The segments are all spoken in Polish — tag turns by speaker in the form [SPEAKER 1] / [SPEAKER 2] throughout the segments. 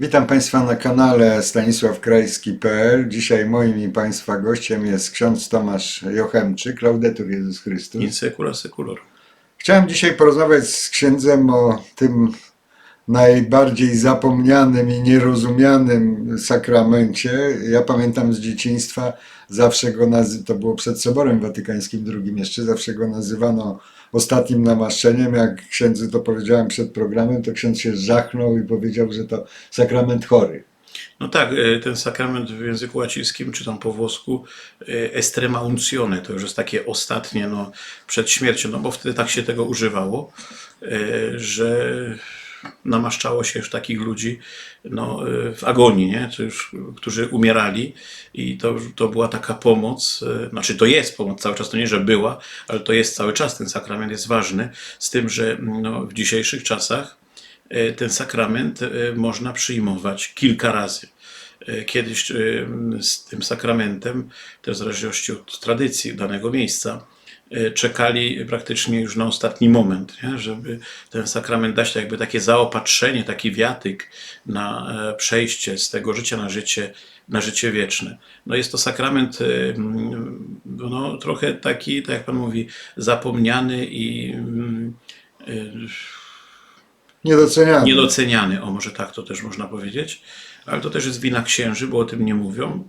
[SPEAKER 1] Witam Państwa na kanale stanisławkrajski.pl. Dzisiaj moim i Państwa gościem jest ksiądz Tomasz Jochemczyk, Laudetur Jezus Chrystus.
[SPEAKER 2] In secula seculorum.
[SPEAKER 1] Chciałem dzisiaj porozmawiać z księdzem o tym najbardziej zapomnianym i nierozumianym sakramencie. Ja pamiętam z dzieciństwa, zawsze go nazy- to było przed Soborem Watykańskim II jeszcze, zawsze go nazywano ostatnim namaszczeniem. Jak księdzu to powiedziałem przed programem, to ksiądz się żachnął i powiedział, że to sakrament chory.
[SPEAKER 2] No tak, e, ten sakrament w języku łacińskim, czy tam po włosku, e, estrema unctione, to już jest takie ostatnie, no, przed śmiercią, no bo wtedy tak się tego używało, e, że namaszczało się już takich ludzi no, e, w agonii, nie? To już, którzy umierali i to, to była taka pomoc, e, znaczy to jest pomoc cały czas, to nie, że była, ale to jest cały czas, ten sakrament jest ważny, z tym, że no, w dzisiejszych czasach e, ten sakrament można przyjmować kilka razy. Kiedyś z tym sakramentem, też w zależności od tradycji danego miejsca, czekali praktycznie już na ostatni moment, nie? żeby ten sakrament dać tak jakby takie zaopatrzenie, taki wiatyk na e, przejście z tego życia na życie, na życie wieczne. No jest to sakrament e, mm, no, trochę taki, tak jak Pan mówi, zapomniany i mm, e,
[SPEAKER 1] Niedoceniany.
[SPEAKER 2] niedoceniany, o może tak to też można powiedzieć, ale to też jest wina księży, bo o tym nie mówią,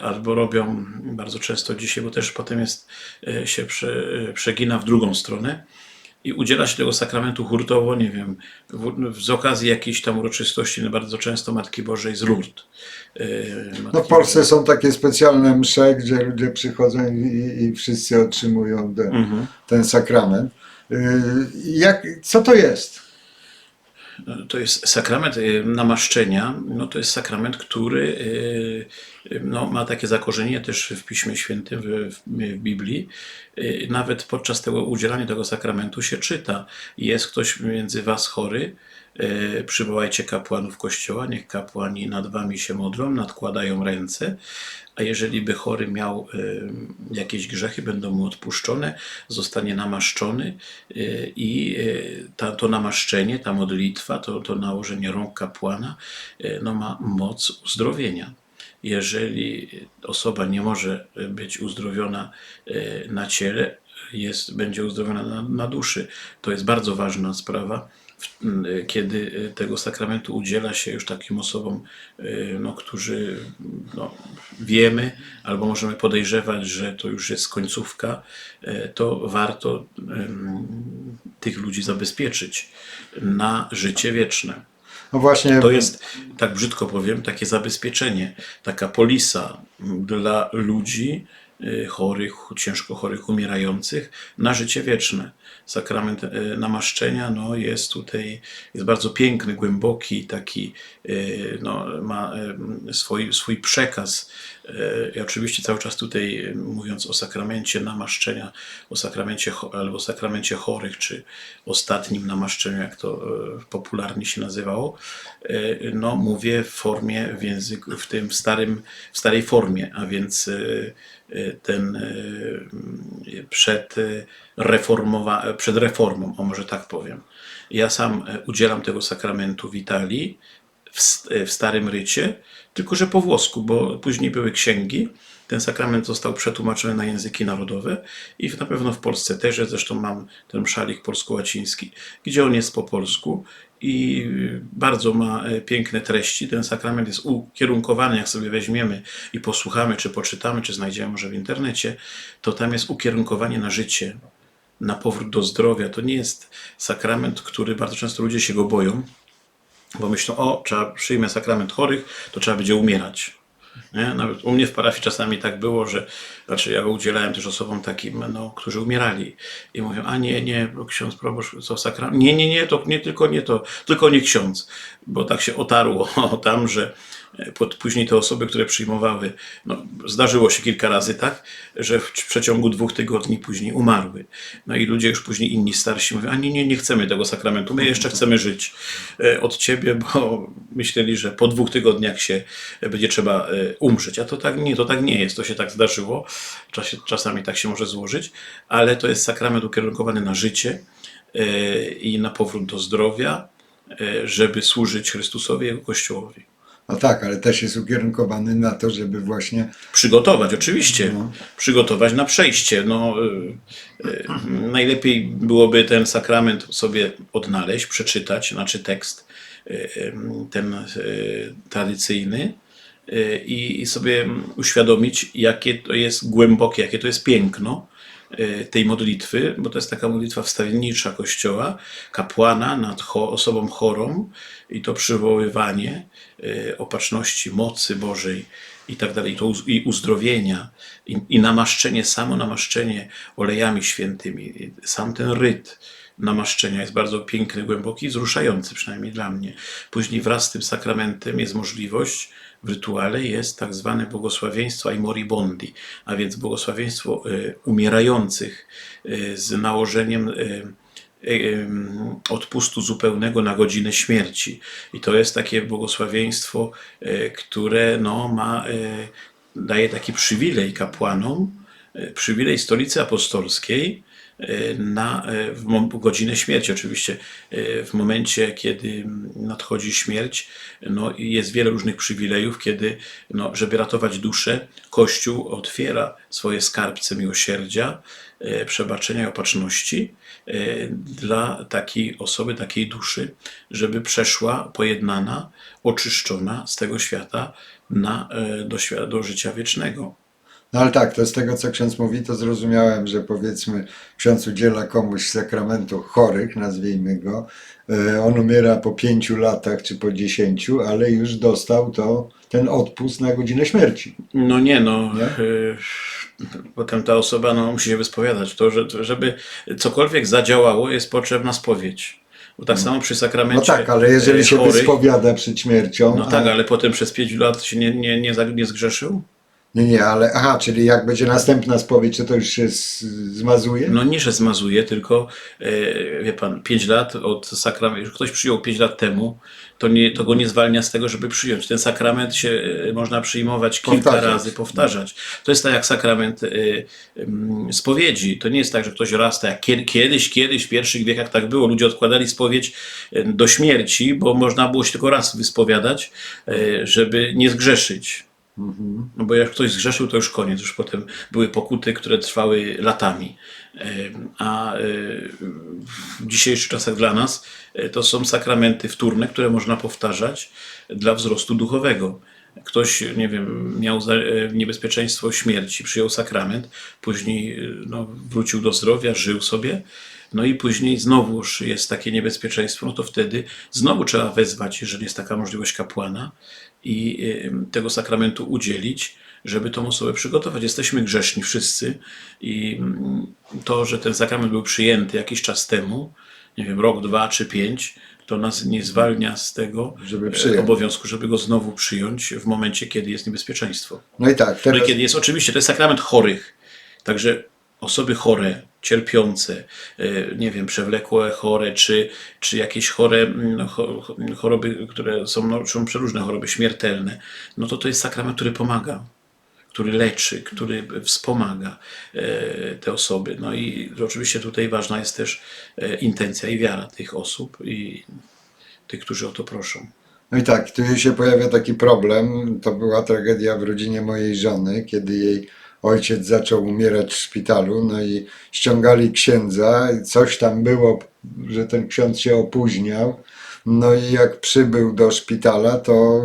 [SPEAKER 2] albo robią bardzo często dzisiaj, bo też potem jest, e, się prze, e, przegina w drugą stronę i udziela się tego sakramentu hurtowo, nie wiem, w, z okazji jakiejś tam uroczystości, no bardzo często Matki Bożej z Lourdes. E,
[SPEAKER 1] No w Polsce są takie specjalne msze, gdzie ludzie przychodzą i, i wszyscy otrzymują ten,
[SPEAKER 2] Mhm.
[SPEAKER 1] ten sakrament. Yy, Jak, co to jest?
[SPEAKER 2] To jest sakrament y, namaszczenia, no to jest sakrament, który y, y, no, ma takie zakorzenienie też w Piśmie Świętym, w, w, Biblii. Nawet podczas tego udzielania tego sakramentu się czyta. Jest ktoś między was chory, przywołajcie kapłanów kościoła, niech kapłani nad wami się modlą, nadkładają ręce, a jeżeli by chory miał y, jakieś grzechy, będą mu odpuszczone, zostanie namaszczony y, i ta, to namaszczenie, ta modlitwa, to, to nałożenie rąk kapłana no, ma moc uzdrowienia. Jeżeli osoba nie może być uzdrowiona na ciele, jest, będzie uzdrowiona na, na duszy. To jest bardzo ważna sprawa, kiedy y, tego sakramentu udziela się już takim osobom, y, no, którzy no, wiemy albo możemy podejrzewać, że to już jest końcówka, y, to warto tych ludzi zabezpieczyć na życie wieczne.
[SPEAKER 1] No właśnie,
[SPEAKER 2] To jest, tak brzydko powiem, takie zabezpieczenie, taka polisa dla ludzi y, chorych, ciężko chorych, umierających na życie wieczne. Sakrament y, namaszczenia no, jest tutaj jest bardzo piękny, głęboki, taki y, no, ma y, swój, swój przekaz. Y, I oczywiście cały czas tutaj y, mówiąc o sakramencie namaszczenia, o sakramencie albo sakramencie chorych, czy ostatnim namaszczeniu, jak to y, popularnie się nazywało, no mówię w formie, w języku, w tym starym, w starej formie, a więc ten przed reformowa, przed reformą, o może tak powiem. Ja sam udzielam tego sakramentu w Italii, w, s- w Starym Rycie, tylko że po włosku, bo później były księgi. Ten sakrament został przetłumaczony na języki narodowe i na pewno w Polsce też, zresztą mam ten szalik polsko-łaciński, gdzie on jest po polsku i bardzo ma e, piękne treści. Ten sakrament jest ukierunkowany, jak sobie weźmiemy i posłuchamy, czy poczytamy, czy znajdziemy może w internecie, to tam jest ukierunkowanie na życie, na powrót do zdrowia. To nie jest sakrament, który bardzo często ludzie się go boją, bo myślą, o, trzeba przyjmę sakrament chorych, to trzeba będzie umierać. Nie? Nawet u mnie w parafii czasami tak było, że znaczy ja udzielałem też osobom takim, no, którzy umierali i mówią, a nie, nie, ksiądz proboszcz, co sakrament? Nie, nie, nie, to nie tylko nie to, tylko nie ksiądz, bo tak się otarło tam, że pod, później te osoby, które przyjmowały, no, zdarzyło się kilka razy tak, że w przeciągu dwóch tygodni później umarły. No i ludzie już później inni starsi mówią, a nie, nie, chcemy tego sakramentu, my jeszcze chcemy żyć e, od ciebie, bo myśleli, że po dwóch tygodniach się e, będzie trzeba e, umrzeć, a to tak nie, to tak nie jest, to się tak zdarzyło, Czas, czasami tak się może złożyć, ale to jest sakrament ukierunkowany na życie e, i na powrót do zdrowia, e, żeby służyć Chrystusowi i Jego Kościołowi.
[SPEAKER 1] No tak, ale też jest ukierunkowany na to, żeby właśnie
[SPEAKER 2] Przygotować, oczywiście. Przygotować na przejście. No, y, y, najlepiej byłoby ten sakrament sobie odnaleźć, przeczytać, znaczy tekst y, ten y, tradycyjny y, i sobie uświadomić, jakie to jest głębokie, jakie to jest piękno tej modlitwy, bo to jest taka modlitwa wstawiennicza Kościoła, kapłana nad cho- osobą chorą i to przywoływanie y, opatrzności mocy Bożej i tak dalej, i, to, i uzdrowienia, i, i namaszczenie, samo namaszczenie olejami świętymi, sam ten ryt namaszczenia jest bardzo piękny, głęboki wzruszający, przynajmniej dla mnie. Później wraz z tym sakramentem jest możliwość, w rytuale jest tak zwane błogosławieństwo ai moribondi, a więc błogosławieństwo y, umierających y, z nałożeniem y, odpustu zupełnego na godzinę śmierci. I to jest takie błogosławieństwo, które no, ma, daje taki przywilej kapłanom, przywilej stolicy apostolskiej na e, w godzinę śmierci. Oczywiście e, w momencie, kiedy nadchodzi śmierć, no, jest wiele różnych przywilejów, kiedy, no, żeby ratować duszę, Kościół otwiera swoje skarbce miłosierdzia, przebaczenia i opatrzności dla takiej osoby, takiej duszy, żeby przeszła pojednana, oczyszczona z tego świata na, do, do życia wiecznego.
[SPEAKER 1] No ale tak, to z tego co ksiądz mówi, to zrozumiałem, że powiedzmy ksiądz udziela komuś sakramentu chorych, nazwijmy go. e, On umiera po pięciu latach czy po dziesięciu, ale już dostał to ten odpust na godzinę śmierci.
[SPEAKER 2] No nie, no.
[SPEAKER 1] Nie?
[SPEAKER 2] e, Potem ta osoba no, musi się wyspowiadać. To, że, żeby cokolwiek zadziałało, jest potrzebna spowiedź. Bo tak samo przy
[SPEAKER 1] No
[SPEAKER 2] sakramencie.
[SPEAKER 1] tak, ale jeżeli
[SPEAKER 2] e,
[SPEAKER 1] się
[SPEAKER 2] chorych,
[SPEAKER 1] wyspowiada przed śmiercią.
[SPEAKER 2] No
[SPEAKER 1] a-
[SPEAKER 2] tak, ale potem przez pięć lat się nie, nie, nie, nie zgrzeszył?
[SPEAKER 1] Nie, nie, ale aha, czyli jak będzie następna spowiedź, to to już się z, zmazuje?
[SPEAKER 2] No nie, że zmazuje, tylko e, wie pan, 5 lat od sakramentu, ktoś przyjął 5 lat temu, to, nie, to go nie zwalnia z tego, żeby przyjąć. Ten sakrament się e, można przyjmować kilka
[SPEAKER 1] Powtarzać.
[SPEAKER 2] razy, powtarzać. To jest tak jak sakrament e, em, spowiedzi. To nie jest tak, że ktoś raz, tak jak kiedy- kiedyś, kiedyś w pierwszych wiekach tak było, ludzie odkładali spowiedź e, do śmierci, bo można było się tylko raz wyspowiadać, e, żeby nie zgrzeszyć. No bo jak ktoś zgrzeszył, to już koniec. Już potem były pokuty, które trwały latami. A e, w dzisiejszych czasach dla nas e, to są sakramenty wtórne, które można powtarzać dla wzrostu duchowego. Ktoś, nie wiem, miał e, niebezpieczeństwo śmierci, przyjął sakrament, później no, wrócił do zdrowia, żył sobie, no i później znowuż jest takie niebezpieczeństwo, no to wtedy znowu trzeba wezwać, jeżeli jest taka możliwość kapłana i tego sakramentu udzielić, żeby tą osobę przygotować. Jesteśmy grzeszni wszyscy i to, że ten sakrament był przyjęty jakiś czas temu, nie wiem, rok, dwa czy pięć, to nas nie zwalnia z tego
[SPEAKER 1] Żeby
[SPEAKER 2] e, obowiązku, żeby go znowu przyjąć w momencie, kiedy jest niebezpieczeństwo.
[SPEAKER 1] No i tak,
[SPEAKER 2] No
[SPEAKER 1] teraz,
[SPEAKER 2] i kiedy jest oczywiście, to jest sakrament chorych. Także osoby chore, cierpiące, e, nie wiem, przewlekłe chore, czy, czy jakieś chore mm, cho- cho- choroby, które są, no, są przeróżne choroby śmiertelne, no to to jest sakrament, który pomaga, który leczy, który wspomaga e, te osoby. No i oczywiście tutaj ważna jest też e, intencja i wiara tych osób i tych, którzy o to proszą.
[SPEAKER 1] no i tak, tu się pojawia taki problem. To była tragedia w rodzinie mojej żony, kiedy jej ojciec zaczął umierać w szpitalu, no i ściągali księdza, coś tam było, że ten ksiądz się opóźniał. No i jak przybył do szpitala, to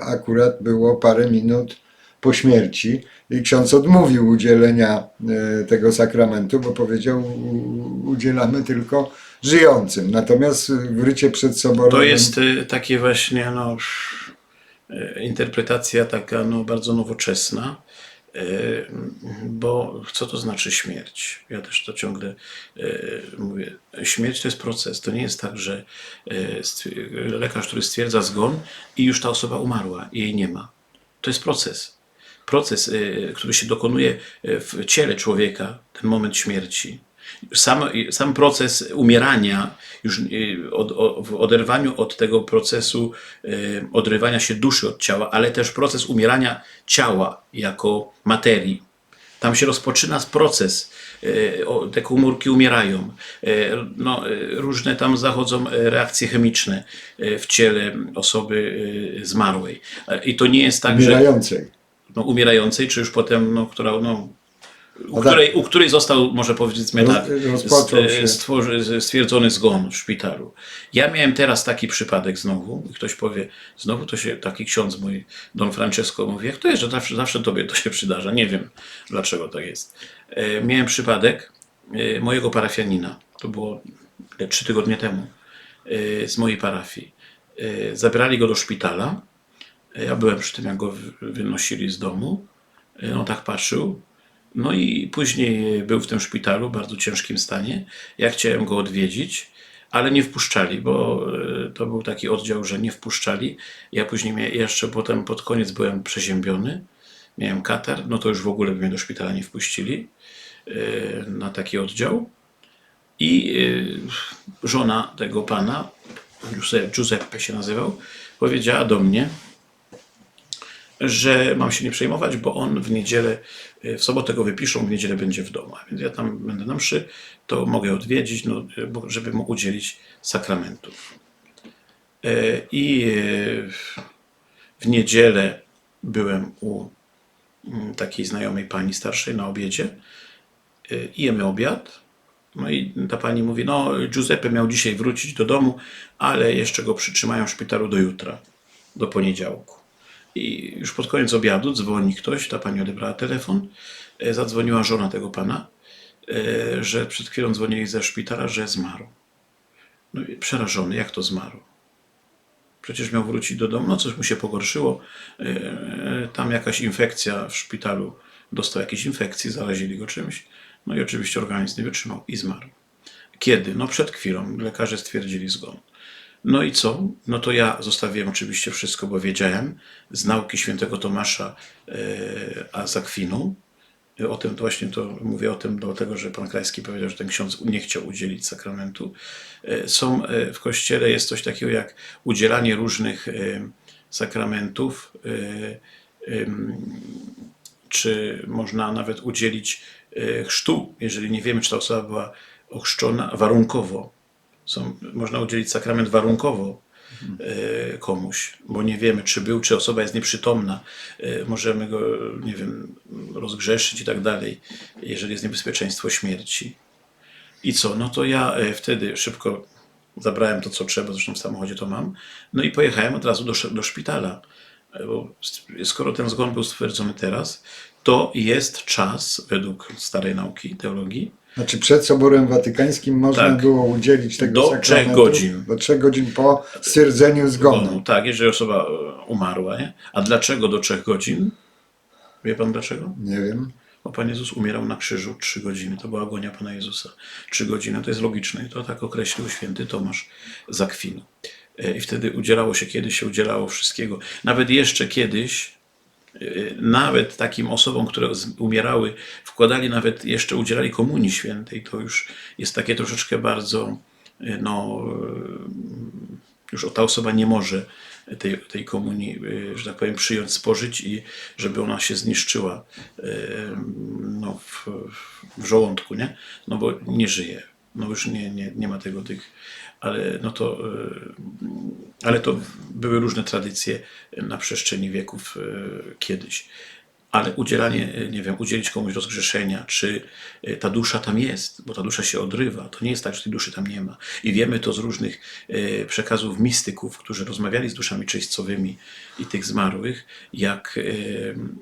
[SPEAKER 1] akurat było parę minut po śmierci i ksiądz odmówił udzielenia e, tego sakramentu, bo powiedział, udzielamy tylko żyjącym. Natomiast w rycie przedsoborowym...
[SPEAKER 2] To jest y, takie właśnie no, y, interpretacja taka no, bardzo nowoczesna, bo co to znaczy śmierć? Ja też to ciągle y, mówię. Śmierć to jest proces. To nie jest tak, że y, stwier- lekarz, który stwierdza zgon i już ta osoba umarła jej nie ma. To jest proces. Proces, który się dokonuje w ciele człowieka, ten moment śmierci. Sam, sam proces umierania, już y, od, w oderwaniu od tego procesu y, odrywania się duszy od ciała, ale też proces umierania ciała jako materii. Tam się rozpoczyna proces, o, te komórki umierają, e, no, różne tam zachodzą reakcje chemiczne w ciele osoby zmarłej. I to nie jest tak, że
[SPEAKER 1] Umierającej.
[SPEAKER 2] no, umierającej, czy już potem, no, która, no, u,
[SPEAKER 1] tak.
[SPEAKER 2] której, u której został, może powiedzmy
[SPEAKER 1] Roz-
[SPEAKER 2] tak, stworzy, stwierdzony zgon w szpitalu. Ja miałem teraz taki przypadek znowu, i ktoś powie, znowu to się, taki ksiądz mój, Don Francesco mówi, jak to jest, że zawsze, zawsze tobie to się przydarza, nie wiem dlaczego tak jest. E, miałem przypadek e, mojego parafianina, to było trzy tygodnie temu, e, z mojej parafii. E, zabrali go do szpitala, ja byłem przy tym, jak go wy- wynosili z domu. On tak patrzył. No i później był w tym szpitalu, w bardzo ciężkim stanie. Ja chciałem go odwiedzić, ale nie wpuszczali, bo e, to był taki oddział, że nie wpuszczali. Ja później jeszcze potem pod koniec byłem przeziębiony. Miałem katar, no to już w ogóle by mnie do szpitala nie wpuścili e, na taki oddział. I e, żona tego pana, Giuseppe się nazywał, powiedziała do mnie, że mam się nie przejmować, bo on w niedzielę, y, w sobotę go wypiszą, w niedzielę będzie w domu. Więc ja tam będę na mszy, to mogę odwiedzić, no, y, żeby mu udzielić sakramentów. E, I y, w niedzielę byłem u mm, takiej znajomej pani starszej na obiedzie y, i jemy obiad. No i ta pani mówi, no Giuseppe miał dzisiaj wrócić do domu, ale jeszcze go przytrzymają w szpitalu do jutra, do poniedziałku. I już pod koniec obiadu dzwoni ktoś, ta pani odebrała telefon, e, zadzwoniła żona tego pana, e, że przed chwilą dzwonili ze szpitala, że zmarł. No i przerażony, jak to zmarł? Przecież miał wrócić do domu, no coś mu się pogorszyło, e, tam jakaś infekcja w szpitalu, dostał jakieś infekcji, zarazili go czymś, no i oczywiście organizm nie wytrzymał i zmarł. Kiedy? No przed chwilą, lekarze stwierdzili zgon. No i co? No to ja zostawiłem oczywiście wszystko, bo wiedziałem z nauki świętego Tomasza e, a z Akwinu. E, O tym to właśnie to mówię o tym dlatego, że pan Krajski powiedział, że ten ksiądz nie chciał udzielić sakramentu. E, Są e, w kościele jest coś takiego jak udzielanie różnych sakramentów, czy można nawet udzielić chrztu, jeżeli nie wiemy, czy ta osoba była ochrzczona warunkowo są, można udzielić sakrament warunkowo e, komuś, bo nie wiemy, czy był, czy osoba jest nieprzytomna. E, możemy go, nie wiem, rozgrzeszyć i tak dalej, jeżeli jest niebezpieczeństwo śmierci. I co? No to ja e, wtedy szybko zabrałem to, co trzeba, zresztą w samochodzie to mam, no i pojechałem od razu do, do szpitala. Bo skoro ten zgon był stwierdzony teraz, to jest czas, według starej nauki, teologii,
[SPEAKER 1] Znaczy przed Soborem Watykańskim można
[SPEAKER 2] Tak.
[SPEAKER 1] było udzielić tego
[SPEAKER 2] Do trzech godzin.
[SPEAKER 1] Do trzech godzin po stwierdzeniu zgonu.
[SPEAKER 2] zgonu. Tak, jeżeli osoba e, umarła. Nie? A dlaczego do trzech godzin? Wie pan dlaczego?
[SPEAKER 1] Nie wiem.
[SPEAKER 2] Bo Pan Jezus umierał na krzyżu trzy godziny. To była agonia Pana Jezusa. Trzy godziny to jest logiczne. I to tak określił święty Tomasz z Akwinu. E, I wtedy udzielało się, kiedyś się udzielało wszystkiego. Nawet jeszcze kiedyś, nawet takim osobom, które umierały, wkładali nawet, jeszcze udzielali komunii świętej. To już jest takie troszeczkę bardzo, e, no, e, już ta osoba nie może tej, tej komunii, y, że tak powiem, przyjąć, spożyć i żeby ona się zniszczyła y, no, w, w żołądku, nie? No bo nie żyje. No już nie, nie, nie ma tego tych, ale no to, y, ale to były różne tradycje na przestrzeni wieków y, kiedyś. Ale udzielanie, y, nie wiem, udzielić komuś rozgrzeszenia, czy ta dusza tam jest, bo ta dusza się odrywa. To nie jest tak, że tej duszy tam nie ma. I wiemy to z różnych przekazów mistyków, którzy rozmawiali z duszami czyśćcowymi i tych zmarłych, jak,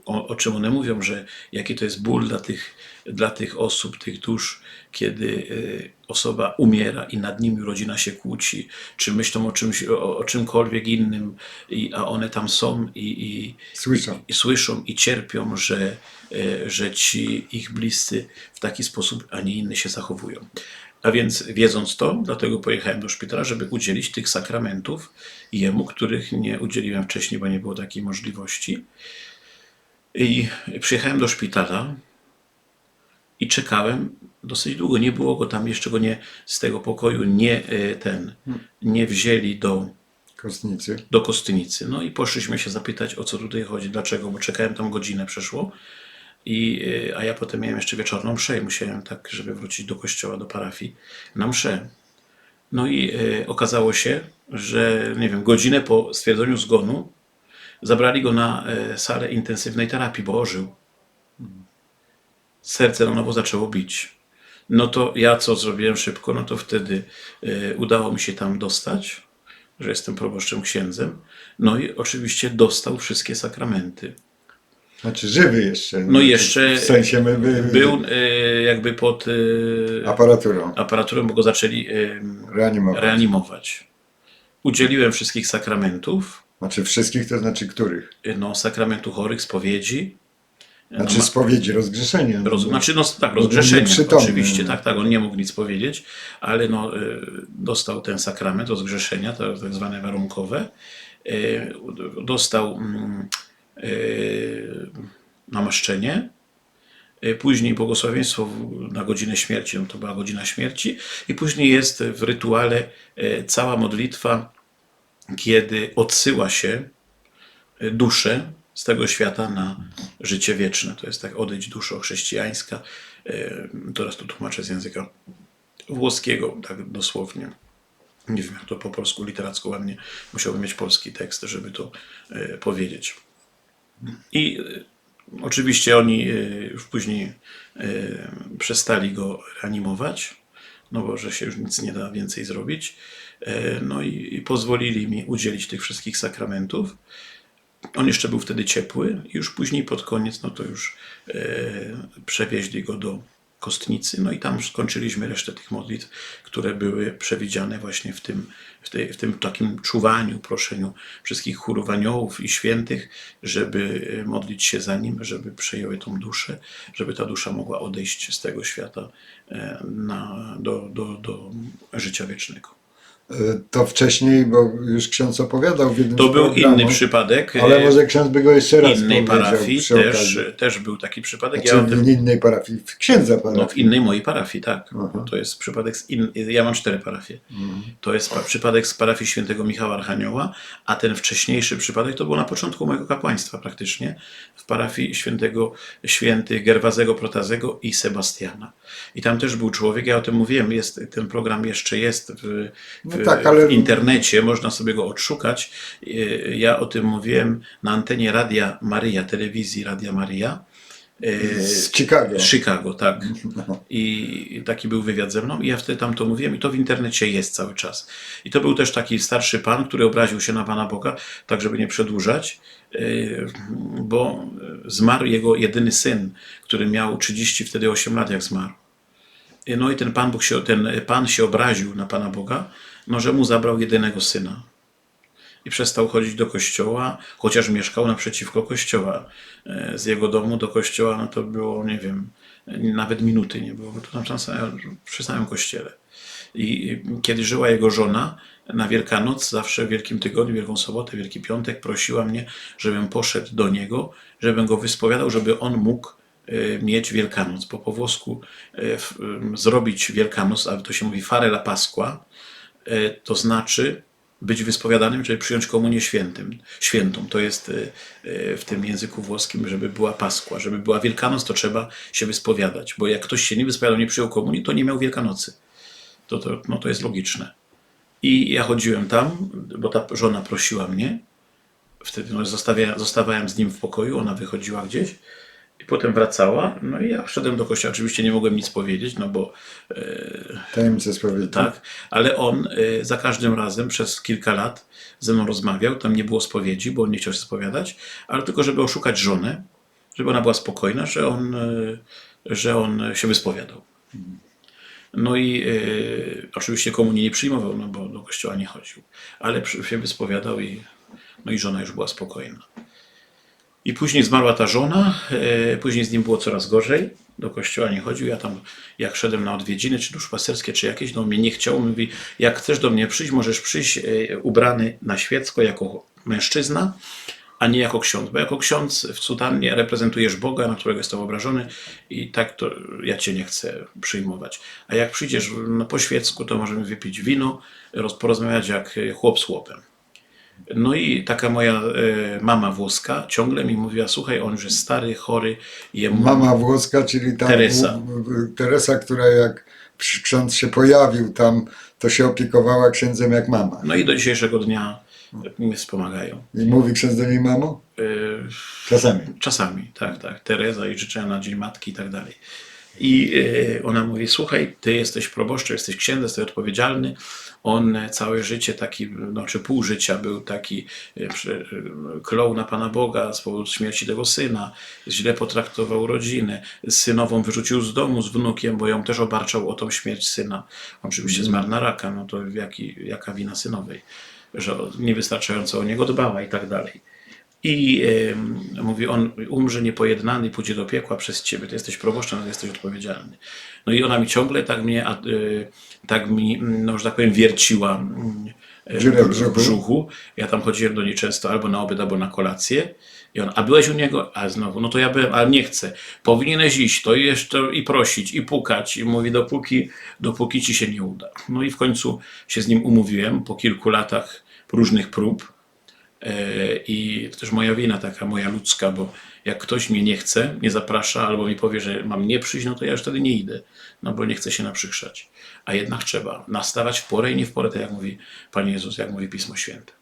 [SPEAKER 2] o, o czym one mówią, że jaki to jest ból dla tych, dla tych osób, tych dusz, kiedy y, osoba umiera i nad nimi rodzina się kłóci, czy myślą o, czymś, o, o czymkolwiek innym, i, a one tam są i, i,
[SPEAKER 1] Słyszą.
[SPEAKER 2] i słyszą i cierpią, że, e, że ci ich bliscy w taki sposób, a nie inny się zachowują. A więc wiedząc to, dlatego pojechałem do szpitala, żeby udzielić tych sakramentów jemu, których nie udzieliłem wcześniej, bo nie było takiej możliwości. I przyjechałem do szpitala i czekałem dosyć długo. Nie było go tam, jeszcze go nie z tego pokoju nie e, ten, nie wzięli do,
[SPEAKER 1] Kostnicy.
[SPEAKER 2] do kostnicy. No i poszliśmy się zapytać, o co tutaj chodzi, dlaczego, bo czekałem tam godzinę przeszło. I, y, a ja potem miałem jeszcze wieczorną mszę i musiałem tak, żeby wrócić do kościoła, do parafii, na mszę. No i y, okazało się, że nie wiem, godzinę po stwierdzeniu zgonu zabrali go na y, salę intensywnej terapii, bo ożył. Serce na nowo zaczęło bić. No to ja co zrobiłem szybko, no to wtedy y, udało mi się tam dostać, że jestem proboszczem księdzem. No i oczywiście dostał wszystkie sakramenty.
[SPEAKER 1] Znaczy żywy jeszcze.
[SPEAKER 2] No jeszcze
[SPEAKER 1] W sensie my, my,
[SPEAKER 2] Był y, jakby pod y,
[SPEAKER 1] aparaturą
[SPEAKER 2] aparaturą, bo go zaczęli y,
[SPEAKER 1] reanimować.
[SPEAKER 2] reanimować. Udzieliłem wszystkich sakramentów,
[SPEAKER 1] Znaczy wszystkich, to znaczy których?
[SPEAKER 2] y, no, sakramentu chorych, spowiedzi.
[SPEAKER 1] Znaczy
[SPEAKER 2] no,
[SPEAKER 1] spowiedzi, rozgrzeszenia.
[SPEAKER 2] Roz, znaczy, no, tak,
[SPEAKER 1] nieprzytomny,
[SPEAKER 2] oczywiście, tak, tak, on nie mógł nic powiedzieć, ale no, y, dostał ten sakrament rozgrzeszenia, to tak zwane warunkowe, y, dostał mm, y, namaszczenie, później błogosławieństwo na godzinę śmierci, no to była godzina śmierci. I później jest w rytuale cała modlitwa, kiedy odsyła się duszę z tego świata na życie wieczne. To jest tak odejdź duszo chrześcijańska. E, Teraz to tłumaczę z języka włoskiego, tak dosłownie. Nie wiem, jak to po polsku literacko ładnie musiałbym mieć polski tekst, żeby to e, powiedzieć. I e, oczywiście oni już później przestali go reanimować, no bo że się już nic nie da więcej zrobić. No i pozwolili mi udzielić tych wszystkich sakramentów. On jeszcze był wtedy ciepły, już później pod koniec, no to już e, przewieźli go do kostnicy, no i tam skończyliśmy resztę tych modlitw, które były przewidziane właśnie w tym, w, tej, w tym takim czuwaniu, proszeniu wszystkich chórów aniołów i świętych, żeby e, modlić się za nim, żeby przejęły tą duszę, żeby ta dusza mogła odejść z tego świata e, na, do, do, do życia wiecznego.
[SPEAKER 1] To wcześniej, bo już ksiądz opowiadał w jednym
[SPEAKER 2] To był inny przypadek.
[SPEAKER 1] Ale
[SPEAKER 2] e,
[SPEAKER 1] może ksiądz by go jeszcze raz
[SPEAKER 2] innej parafii też, też był taki przypadek.
[SPEAKER 1] Znaczy,
[SPEAKER 2] ja tym,
[SPEAKER 1] w innej parafii, w księdza
[SPEAKER 2] no, w
[SPEAKER 1] parafii.
[SPEAKER 2] innej mojej parafii, tak.
[SPEAKER 1] Aha.
[SPEAKER 2] To jest przypadek z in, Ja mam cztery parafie.
[SPEAKER 1] Mhm.
[SPEAKER 2] To jest pa, przypadek z parafii świętego Michała Archanioła, a ten wcześniejszy przypadek to był na początku mojego kapłaństwa praktycznie, w parafii świętego świętych Gerwazego Protazego i Sebastiana. I tam też był człowiek, ja o tym mówiłem, jest, ten program jeszcze jest w, w,
[SPEAKER 1] No tak, ale-
[SPEAKER 2] w internecie, można sobie go odszukać. Y, Ja o tym mówiłem na antenie Radia Maryja, telewizji Radia Maryja. y,
[SPEAKER 1] Z Chicago.
[SPEAKER 2] z Chicago, tak.
[SPEAKER 1] No.
[SPEAKER 2] I taki był wywiad ze mną i ja wtedy tam to mówiłem i to w internecie jest cały czas. I to był też taki starszy pan, który obraził się na Pana Boga, tak żeby nie przedłużać, bo zmarł jego jedyny syn, który miał 30 wtedy 8 lat jak zmarł. I No i ten pan, Bóg się, ten pan się obraził na Pana Boga, no że mu zabrał jedynego syna. I przestał chodzić do kościoła, chociaż mieszkał naprzeciwko kościoła. E, Z jego domu do kościoła no to było, nie wiem, nawet minuty nie było, bo to tam czasem przy samym kościele. I kiedy żyła jego żona, na Wielkanoc, zawsze w Wielkim Tygodniu, Wielką Sobotę, Wielki Piątek, prosiła mnie, żebym poszedł do niego, żebym go wyspowiadał, żeby on mógł e, mieć Wielkanoc, bo po włosku em, zrobić Wielkanoc, a to się mówi fare la Pasqua, e, to znaczy być wyspowiadanym, czyli przyjąć komunię świętym, świętą. To jest w tym języku włoskim, żeby była Paskła, żeby była Wielkanoc, to trzeba się wyspowiadać, bo jak ktoś się nie wyspowiadał, nie przyjął komunii, to nie miał Wielkanocy. To, to, no to jest logiczne. I ja chodziłem tam, bo ta żona prosiła mnie. Wtedy no, zostawia, zostawałem z nim w pokoju, ona wychodziła gdzieś i potem wracała. No i ja wszedłem do kościoła. Oczywiście nie mogłem nic powiedzieć, no bo
[SPEAKER 1] Tajemnice spowiedzi.
[SPEAKER 2] tak, ale on y, za każdym razem przez kilka lat ze mną rozmawiał. Tam nie było spowiedzi, bo on nie chciał się spowiadać, ale tylko żeby oszukać żonę, żeby ona była spokojna, że on, y, że on się wyspowiadał. No i y, oczywiście komunii nie przyjmował, no bo do kościoła nie chodził, ale się wyspowiadał i, no i żona już była spokojna. I później zmarła ta żona, e, później z nim było coraz gorzej, do kościoła nie chodził, ja tam jak szedłem na odwiedziny, czy duszpasterskie, czy jakieś, no mnie nie chciał, mówi, jak chcesz do mnie przyjść, możesz przyjść e, ubrany na świecko jako mężczyzna, a nie jako ksiądz, bo jako ksiądz w sutannie reprezentujesz Boga, na którego jestem obrażony i tak to ja Cię nie chcę przyjmować. A jak przyjdziesz no, po świecku, to możemy wypić wino, roz- porozmawiać jak e, chłop z chłopem. No i taka moja e, mama włoska ciągle mi mówiła, słuchaj, on już jest stary, chory, jemu
[SPEAKER 1] Mama włoska, czyli ta
[SPEAKER 2] Teresa.
[SPEAKER 1] Teresa, która jak ksiądz się pojawił tam, to się opiekowała księdzem jak mama.
[SPEAKER 2] No i do dzisiejszego dnia mnie wspomagają.
[SPEAKER 1] I mówi ksiądz do niej mamo?
[SPEAKER 2] E,
[SPEAKER 1] Czasami.
[SPEAKER 2] Czasami, tak, tak. Teresa i życzenia na Dzień Matki i tak dalej. I e, ona mówi, słuchaj, ty jesteś proboszczem, jesteś księdzem, jesteś odpowiedzialny. On całe życie taki, no czy pół życia był taki e, e, klął na Pana Boga z powodu śmierci tego syna. Źle potraktował rodzinę. Synową wyrzucił z domu z wnukiem, bo ją też obarczał o tą śmierć syna. On oczywiście zmarł na raka, no to jaki, jaka wina synowej, że niewystarczająco o niego dbała i tak dalej. I em, mówi, on umrze niepojednany, pójdzie do piekła przez ciebie, ty jesteś proboszczem, jesteś odpowiedzialny. No i ona mi ciągle tak mnie, a, y, tak mi, mm, no, że tak powiem, wierciła mm, y,
[SPEAKER 1] Dziurę w
[SPEAKER 2] w
[SPEAKER 1] brzuchu.
[SPEAKER 2] brzuchu. Ja tam chodziłem do niej często albo na obiad, albo na kolację. I on, a byłeś u niego? A znowu, no to ja byłem, ale nie chcę. Powinieneś iść, to jeszcze i prosić, i pukać. I mówi, dopóki, dopóki ci się nie uda. No i w końcu się z nim umówiłem po kilku latach różnych prób. E, I to też moja wina, taka moja ludzka, bo jak ktoś mnie nie chce, nie zaprasza, albo mi powie, że mam nie przyjść, no to ja już wtedy nie idę, no bo nie chcę się naprzykrzać. A jednak trzeba nastawać w porę i nie w porę, tak jak mówi Pan Jezus, jak mówi Pismo Święte.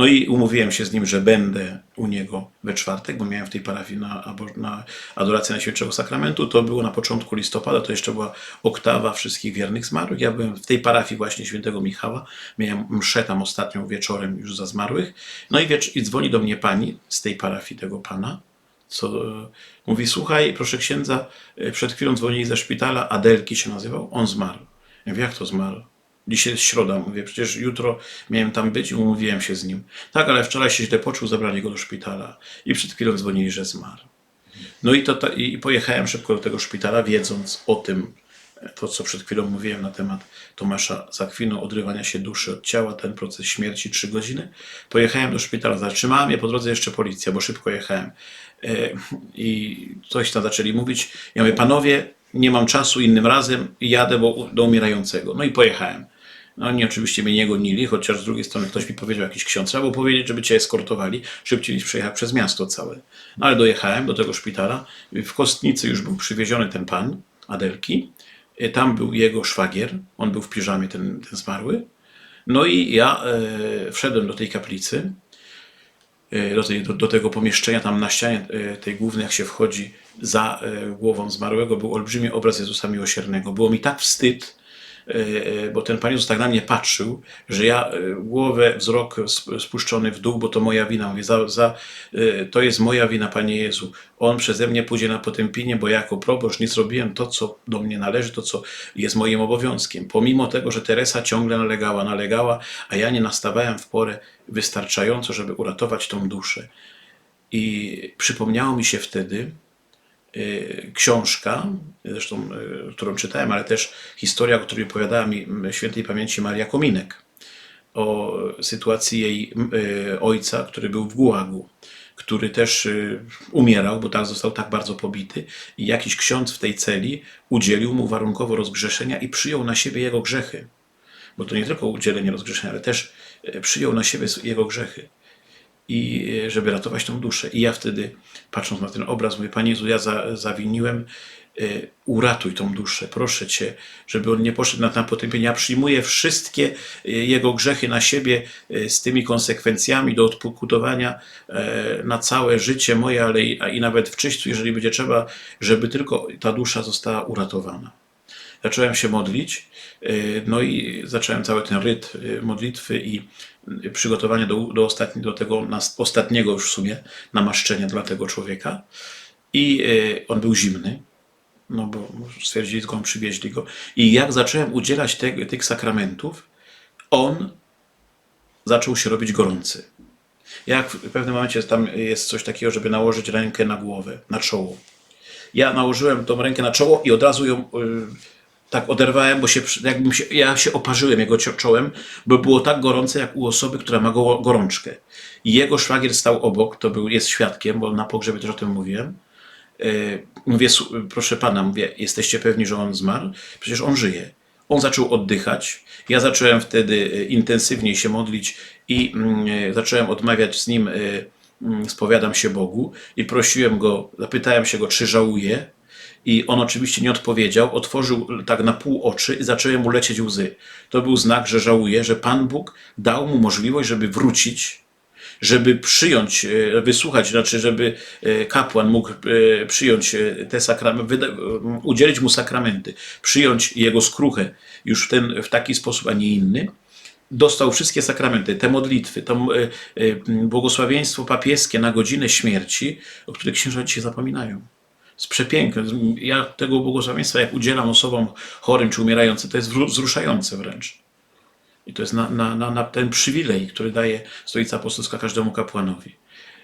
[SPEAKER 2] No i umówiłem się z nim, że będę u niego we czwartek, bo miałem w tej parafii na, na adorację Najświętszego Sakramentu. To było na początku listopada, to jeszcze była oktawa wszystkich wiernych zmarłych. Ja byłem w tej parafii właśnie świętego Michała. Miałem mszę tam ostatnią wieczorem już za zmarłych. No i, wiecz- i dzwoni do mnie pani z tej parafii tego pana, co e, mówi, słuchaj, proszę księdza, e, przed chwilą dzwonili ze szpitala, Adelki się nazywał, on zmarł. Ja mówię, jak to zmarł? Dzisiaj jest środa, mówię, przecież jutro miałem tam być i umówiłem się z nim. Tak, ale wczoraj się źle poczuł, zabrali go do szpitala i przed chwilą dzwonili, że zmarł. No i, to, ta- i pojechałem szybko do tego szpitala, wiedząc o tym, e, to co przed chwilą mówiłem na temat Tomasza Zakwinu, odrywania się duszy od ciała, ten proces śmierci, trzy godziny. Pojechałem do szpitala, zatrzymała mnie po drodze jeszcze policja, bo szybko jechałem. E, I coś tam zaczęli mówić. Ja mówię, panowie, nie mam czasu innym razem, jadę do umierającego. No i pojechałem. No oni oczywiście mnie nie gonili, chociaż z drugiej strony ktoś mi powiedział, jakiś ksiądz, było powiedzieć, żeby cię eskortowali szybciej niż przejechać przez miasto całe. No ale dojechałem do tego szpitala, w Kostnicy już był przywieziony ten pan, Adelki, Y, tam był jego szwagier, on był w piżamie, ten, ten zmarły. No i ja e, wszedłem do tej kaplicy, e, do, tej, do, do tego pomieszczenia, tam na ścianie e, tej głównej, jak się wchodzi za e, głową zmarłego, był olbrzymi obraz Jezusa Miłosiernego. Było mi tak wstyd, e, e, bo ten Pan Jezus tak na mnie patrzył, że ja e, głowę, wzrok sp- spuszczony w dół, bo to moja wina. Mówię, za, za, e, to jest moja wina, Panie Jezu. On przeze mnie pójdzie na potępienie, bo ja jako proboszcz nie zrobiłem to, co do mnie należy, to, co jest moim obowiązkiem. Pomimo tego, że Teresa ciągle nalegała, nalegała, a ja nie nastawałem w porę wystarczająco, żeby uratować tą duszę. I przypomniało mi się wtedy, książka, zresztą, y, którą czytałem, ale też historia, o której opowiadała mi świętej pamięci Maria Kominek o sytuacji jej y, ojca, który był w Gułagu, który też y, umierał, bo tak został tak bardzo pobity i jakiś ksiądz w tej celi udzielił mu warunkowo rozgrzeszenia i przyjął na siebie jego grzechy. Bo to nie tylko udzielenie rozgrzeszenia, ale też y, przyjął na siebie jego grzechy i e, żeby ratować tą duszę. I ja wtedy, patrząc na ten obraz, mówię, Panie Jezu, ja za, zawiniłem, e, uratuj tą duszę, proszę Cię, żeby on nie poszedł na, na potępienie. Ja przyjmuję wszystkie e, jego grzechy na siebie e, z tymi konsekwencjami do odpokutowania e, na całe życie moje, ale i, i nawet w czyśćcu, jeżeli będzie trzeba, żeby tylko ta dusza została uratowana zacząłem się modlić, y, no i zacząłem cały ten ryt y, modlitwy i y, przygotowania do, do, ostatni, do tego ostatniego już w sumie namaszczenia dla tego człowieka. I on był zimny, no bo stwierdzili, skąd przywieźli go. I jak zacząłem udzielać te, tych sakramentów, on zaczął się robić gorący. Jak w pewnym momencie tam jest coś takiego, żeby nałożyć rękę na głowę, na czoło. Ja nałożyłem tą rękę na czoło i od razu ją tak oderwałem, bo się, jakbym się, ja się oparzyłem jego czołem, bo było tak gorące jak u osoby, która ma go, gorączkę. I jego szwagier stał obok, to był, jest świadkiem, bo na pogrzebie też o tym mówiłem. Y, Mówię, "Su- proszę pana, mówię, jesteście pewni, że on zmarł? Przecież on żyje. On zaczął oddychać. Ja zacząłem wtedy e, intensywniej się modlić i e, zacząłem odmawiać z nim, e, mm, spowiadam się Bogu i prosiłem go, zapytałem się go, czy żałuje. I on oczywiście nie odpowiedział, otworzył tak na pół oczy i zaczęły mu lecieć łzy. To był znak, że żałuje, że Pan Bóg dał mu możliwość, żeby wrócić, żeby przyjąć, e, wysłuchać, znaczy, żeby e, kapłan mógł e, przyjąć te sakramenty, udzielić mu sakramenty, przyjąć jego skruchę już w, ten, w taki sposób, a nie inny dostał wszystkie sakramenty, te modlitwy, to błogosławieństwo papieskie na godzinę śmierci, o których księża dzisiaj zapominają. Jest przepiękne. Ja tego błogosławieństwa, jak udzielam osobom chorym czy umierającym, to jest wzru- wzruszające wręcz. I to jest na, na, na, na ten przywilej, który daje Stolica Apostolska każdemu kapłanowi.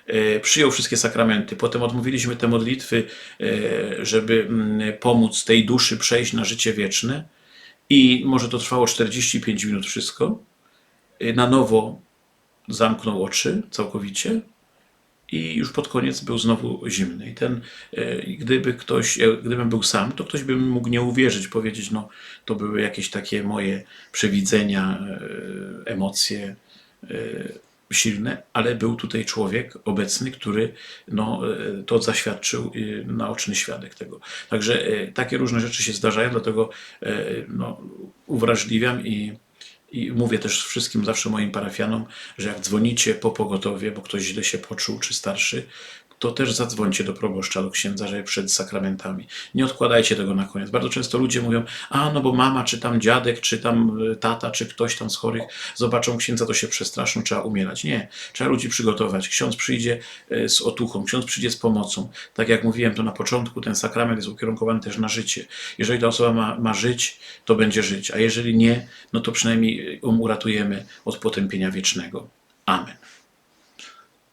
[SPEAKER 2] E, przyjął wszystkie sakramenty. Potem odmówiliśmy te modlitwy, e, żeby mm, pomóc tej duszy przejść na życie wieczne. I może to trwało 45 minut wszystko. E, Na nowo zamknął oczy całkowicie i już pod koniec był znowu zimny. I ten, e, gdyby ktoś, e, gdybym był sam, to ktoś by mógł nie uwierzyć, powiedzieć, no to były jakieś takie moje przewidzenia, e, emocje silne, ale był tutaj człowiek obecny, który no, to zaświadczył, naoczny świadek tego. Także takie różne rzeczy się zdarzają, dlatego no, uwrażliwiam i i mówię też wszystkim zawsze moim parafianom, że jak dzwonicie po pogotowie, bo ktoś źle się poczuł, czy starszy, to też zadzwońcie do proboszcza, do księdza, żeby przed sakramentami. Nie odkładajcie tego na koniec. Bardzo często ludzie mówią, a no bo mama, czy tam dziadek, czy tam y, tata, czy ktoś tam z chorych zobaczą księdza, to się przestraszą, trzeba umierać. Nie, trzeba ludzi przygotować. Ksiądz przyjdzie y, z otuchą, ksiądz przyjdzie z pomocą. Tak jak mówiłem to na początku, ten sakrament jest ukierunkowany też na życie. Jeżeli ta osoba ma, ma żyć, to będzie żyć, a jeżeli nie, no to przynajmniej ją uratujemy od potępienia wiecznego. Amen.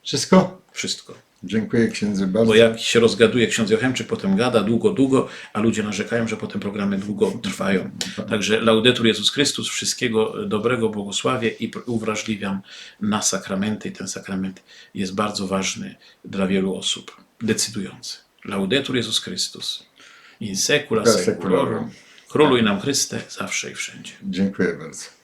[SPEAKER 1] Wszystko?
[SPEAKER 2] Wszystko.
[SPEAKER 1] Dziękuję księdzu bardzo.
[SPEAKER 2] Bo jak się rozgaduje ksiądz Jochemczyk, potem gada długo, długo, a ludzie narzekają, że potem programy długo trwają. Także laudetur Jezus Chrystus, wszystkiego dobrego błogosławię i uwrażliwiam na sakramenty. I ten sakrament jest bardzo ważny dla wielu osób, decydujący. Laudetur Jezus Chrystus. In secula
[SPEAKER 1] seculorum.
[SPEAKER 2] Króluj nam Chryste zawsze i wszędzie.
[SPEAKER 1] Dziękuję bardzo.